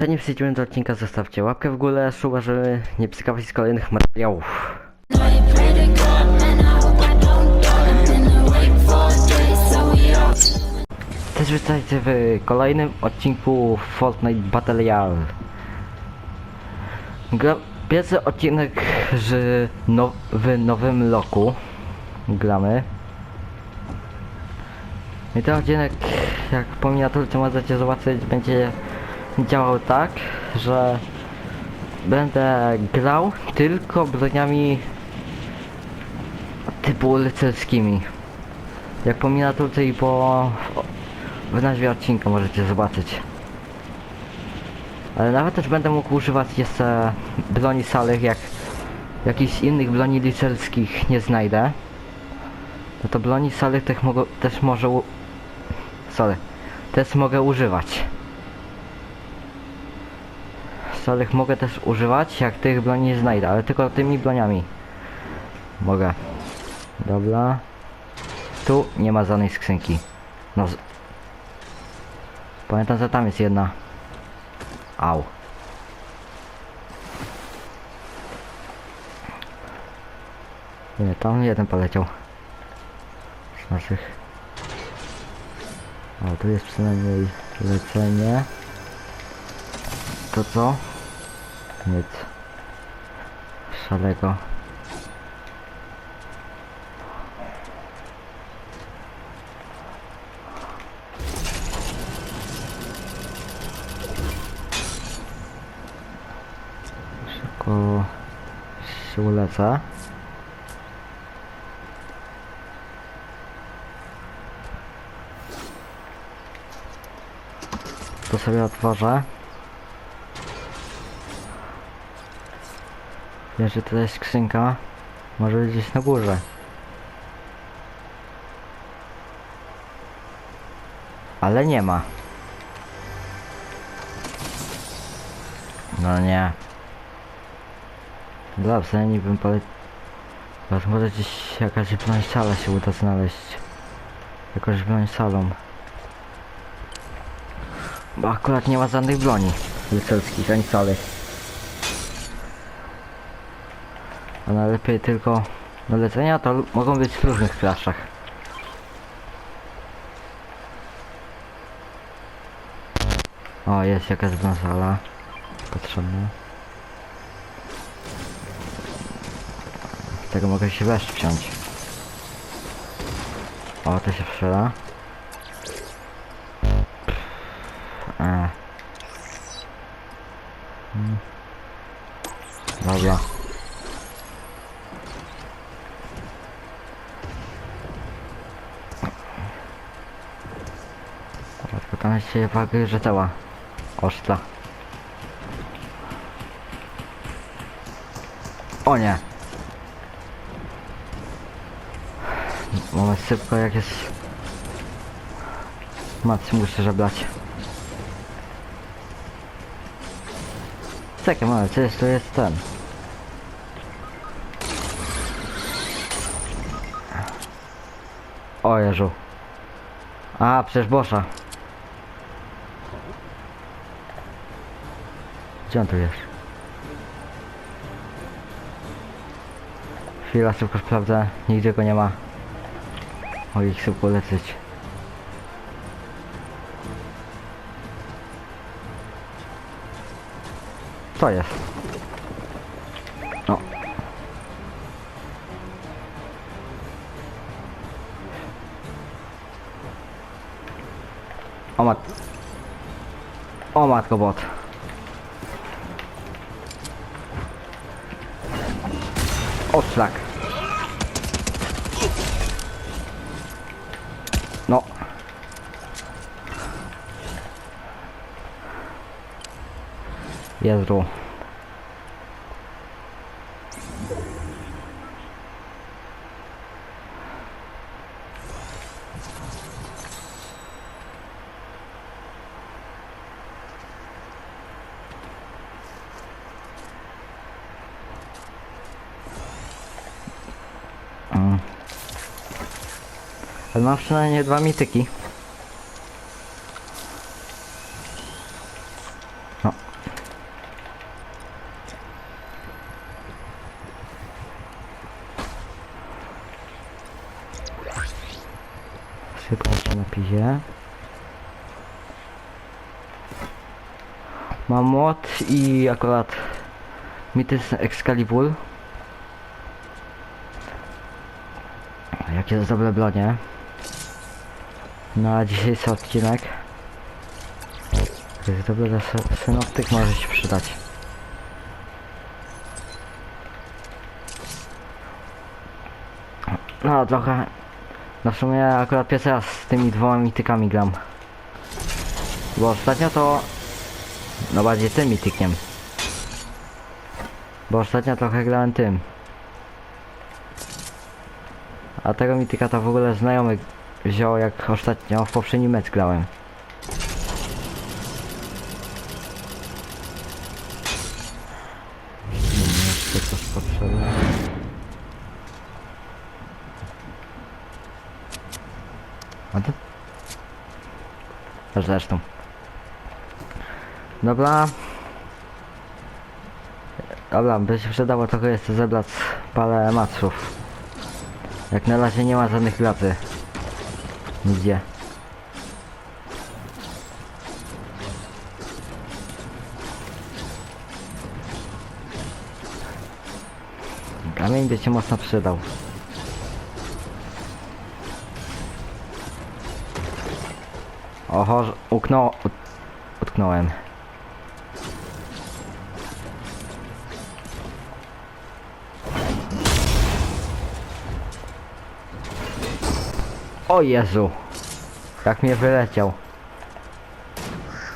Zanim przejdziemy do odcinka, zostawcie łapkę w górę, suba, żeby nie z kolejnych materiałów. Też witajcie w kolejnym odcinku Fortnite Battle Royale. Pierwszy odcinek z now w nowym roku gramy. I ten odcinek, jak po miniaturce możecie zobaczyć, będzie działał tak, że będę grał tylko broniami typu rycerskimi. Jak po miniaturce i po w nazwie odcinka możecie zobaczyć. Ale nawet też będę mógł używać jeszcze broni salych, jak jakichś innych broni rycerskich nie znajdę. No to broni salych też, mogą, też może. Sorry. Też mogę używać. Salych mogę też używać, jak tych broni nie znajdę, ale tylko tymi broniami. Mogę. Dobra. Tu nie ma żadnej skrzynki. No z... Pamiętam, że tam jest jedna. Au. Nie, tam jeden poleciał. Z naszych. O, tu jest przynajmniej lecenie. To co? Nic. Szalego. Szybko się ulecę. To sobie otworzę. Wiem, że to jest skrzynka. Może być gdzieś na górze. Ale nie ma. No nie. Dobra, przynajmniej bym pole... Teraz może gdzieś jakaś broń sala się uda znaleźć. Jakaś broń salą. Bo akurat nie ma żadnych broni rycerskich ani salych. A najlepiej tylko do to mogą być w różnych flaszach. O, jest jakaś brązala potrzebna. Z tego mogę się wesz wsiąść. O, to się strzela. Się wagę żetała. Oszta. O nie! Moment szybko jak jest... Matcy muszę żeblać. Czekaj, co jest, to jest ten. O Jezu. A, przecież Bosza. Gdzie on tu jest? Chwila, szybko sprawdzę. Nigdzie go nie ma. O, ich szybko lecieć. Co jest? No. O mat... O matko bot. O szlak. No. Jezu. Ale mam przynajmniej dwa mityki. No. Szybko się napiję. Mam młot i akurat mitys Excalibur. Jakie to dobre bronie. Na dzisiejszy odcinek. To jest dobry syn- synoptyk może się przydać. No trochę. No w sumie akurat pierwszy raz z tymi dwoma mitykami gram. Bo ostatnio to... No bardziej tym mitykiem. Bo ostatnio trochę grałem tym. A tego mityka to w ogóle znajomy wziął jak ostatnio w poprzednim mecz grałem. A to? Zresztą. Dobra. Dobra, by się przydało trochę jeszcze zebrać parę maców. Jak na razie nie ma żadnych graczy. Nigdzie. Kamień by się mocno przydał. Oho, uknął... ut- Utknąłem. O Jezu! Jak mnie wyleciał.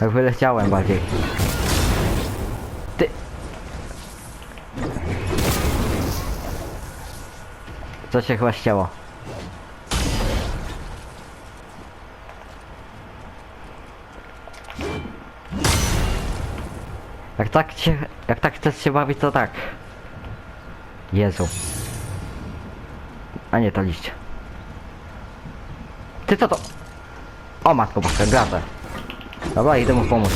Tak wyleciałem bardziej. Ty! Co się chyba ścięło? Jak tak się, jak tak chcesz się bawić, to tak. Jezu. A nie, to liść. Ty co to? O matko boska, grazę. Dobra, idę mu pomóc.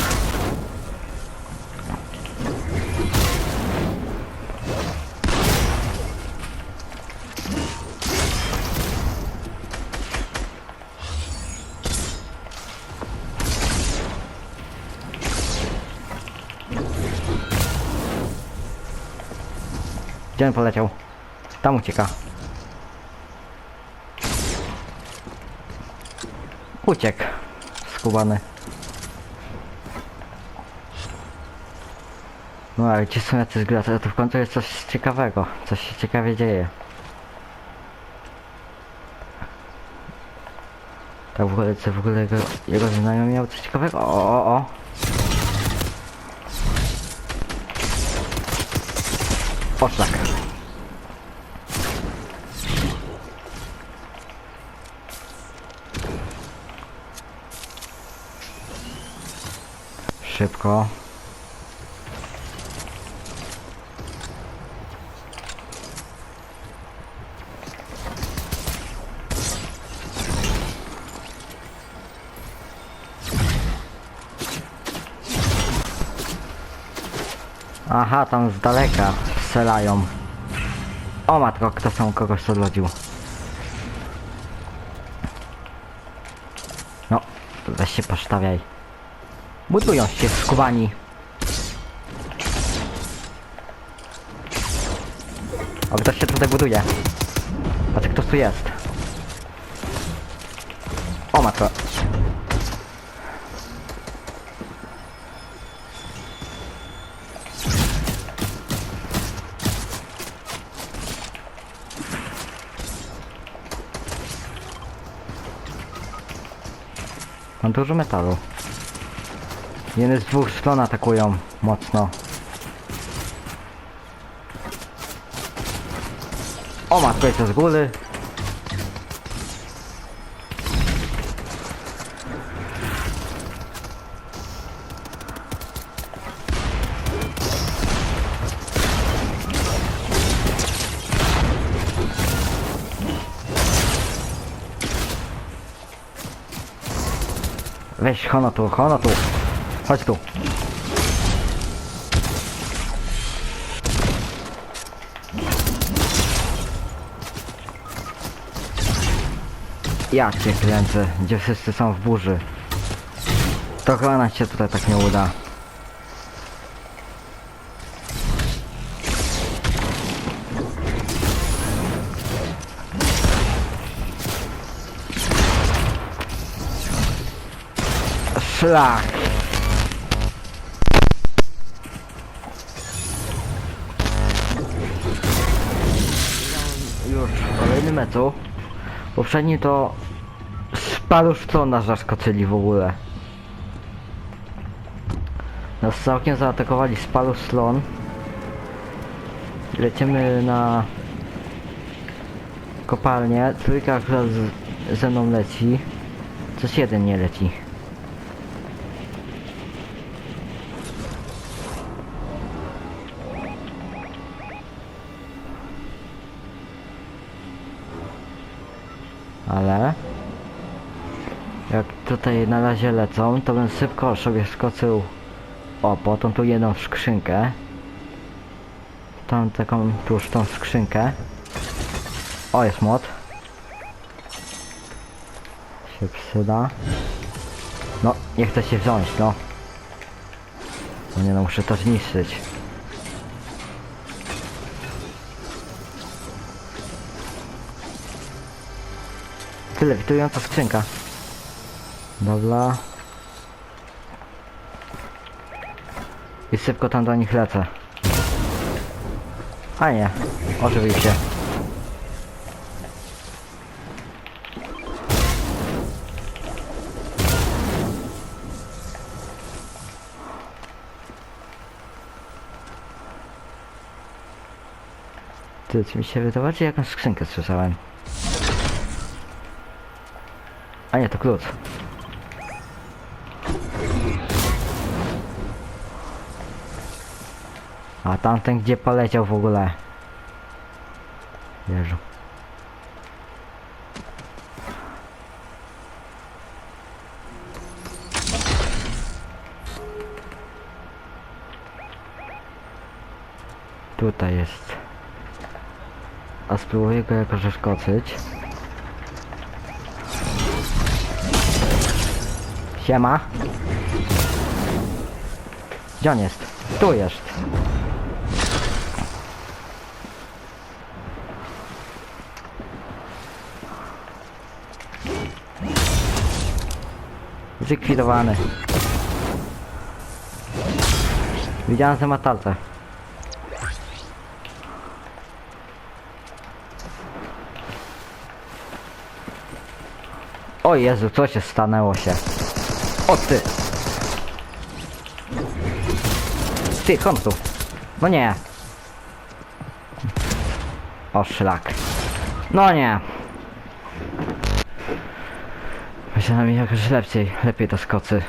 Gdzie on poleciał? Tam ucieka. Uciekł. Skubany. No ale gdzie są jacyś gracze? To w końcu jest coś ciekawego. Coś się ciekawie dzieje. Tak w ogóle, co w ogóle jego, jego znajomy miał coś ciekawego? O, o, o. Poszlak. Szybko. Aha, tam z daleka strzelają. O matko, kto są kogoś odlodził. No, weź się postawiaj. Budują się skubani. O, ktoś się tutaj buduje. Patrz, kto tu jest. O matko. Mam dużo metalu. Jeden z dwóch stron atakują mocno. O matko, jest z góry. Weź hono tu, hono tu. Chodź tu. Ja cię kręcę, gdzie wszyscy są w burzy. To chyba się tutaj tak nie uda. Szlak! Kolejnym meczu. Poprzedni to Sparusz co nas zaskoczyli w ogóle. Nas całkiem zaatakowali Sparusz Slon. Lecimy na kopalnię. Trójka akurat z, ze mną leci. Coś jeden nie leci. Ale jak tutaj na razie lecą, to bym szybko sobie skoczył o, po tą tu jedną skrzynkę. Tą taką, tuż tą skrzynkę. O, jest mod. Się przyda. No, nie chcę się wziąć, no. No nie no, muszę to zniszczyć. Ty, lewitująca skrzynka. Dobra. I szybko tam do nich lecę. A nie, ożywił się. Mi się wydawało, czy jakąś skrzynkę słyszałem? A nie, to klucz. A tamten gdzie poleciał w ogóle? Jeżu. Tutaj jest. A spróbuję go jakoś zaskoczyć. Siema. Gdzie on jest? Tu jest. Zlikwidowany. Widziałem, że ma talce. O Jezu, co się stanęło się? O ty! Ty, kom tu. No nie. O szlak. No nie. Myślałem mi jakoś lepiej, lepiej to skocy.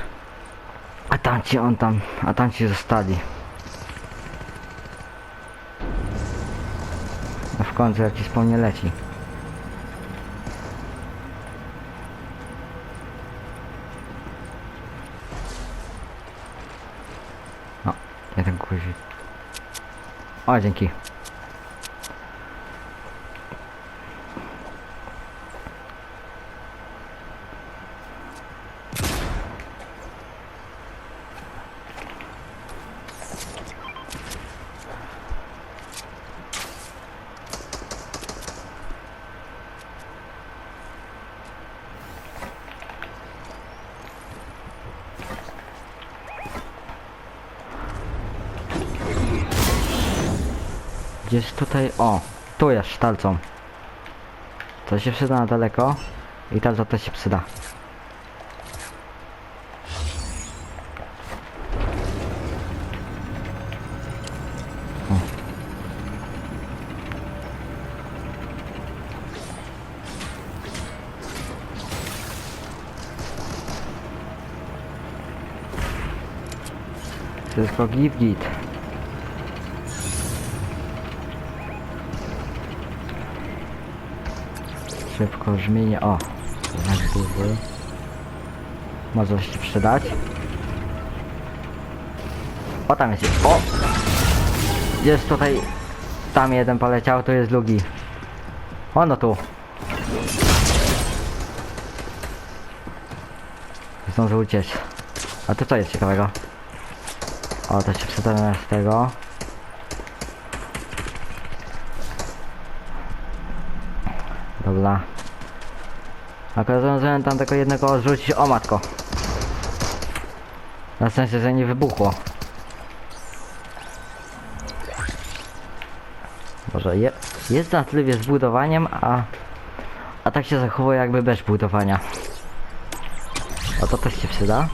A tamci on tam, a tamci zostali. A w końcu jakiś po mnie leci. O, jeden guzik. O, Gdzieś tutaj, o, tu jest sztalcą. To się przyda na daleko i talca to się przyda. Wszystko git git. Szybko zmienię. O, znak duży. Może się przydać. O, tam jest. O! Jest tutaj. Tam jeden poleciał, to jest drugi. O, no tu. zdążył uciec. A to co jest ciekawego? O, to się przedstawiam z tego. Dobra. Akurat zdążyłem tam tego jednego odrzucić. O matko! Na sensie, że nie wybuchło. Może je, jest na tyle z budowaniem, a, a tak się zachowuje jakby bez budowania. O to też się przyda.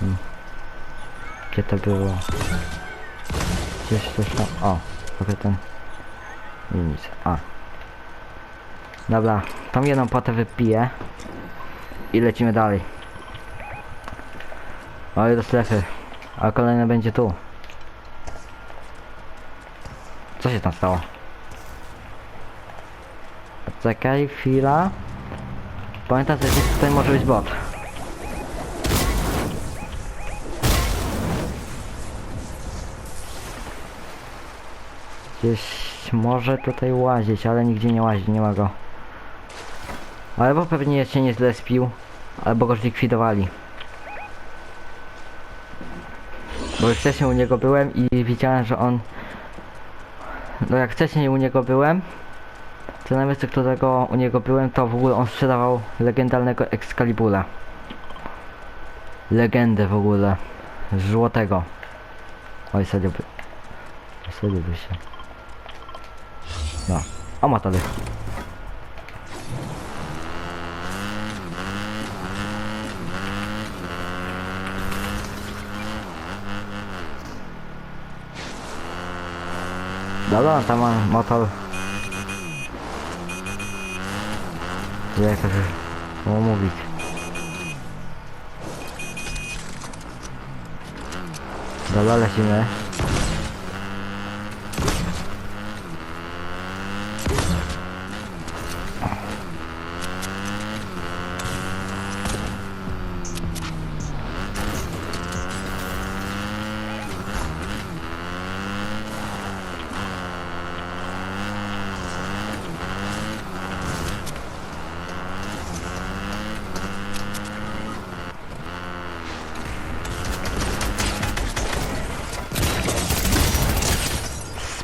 Hmm. Gdzie to było? Gdzieś coś tam. O, trochę ten. I nic. A. Dobra, tą jedną potę wypiję. I lecimy dalej. Oj, do strefy. A kolejne będzie tu. Co się tam stało? Czekaj, chwila. Pamiętam, że tutaj może być bot. Gdzieś może tutaj łazić, ale nigdzie nie łazi, nie ma go. Albo pewnie się nie zlespił, albo go zlikwidowali. Bo już wcześniej u niego byłem i widziałem, że on... No jak wcześniej u niego byłem, to na miejscu, którego u niego byłem, to w ogóle on sprzedawał legendalnego Excalibura. Legendę w ogóle. Złotego. Oj, serio by... Serio by się... No. O, matory. Dobra, tam mam motor. Jak to było mówić? Dobra, lecimy.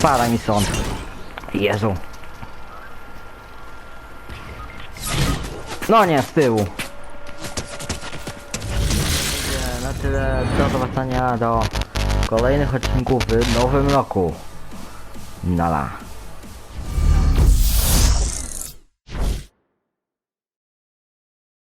Spadaj mi stąd. Jezu. No nie, z tyłu. Nie, Na tyle do zobaczenia do kolejnych odcinków w nowym roku. Nala.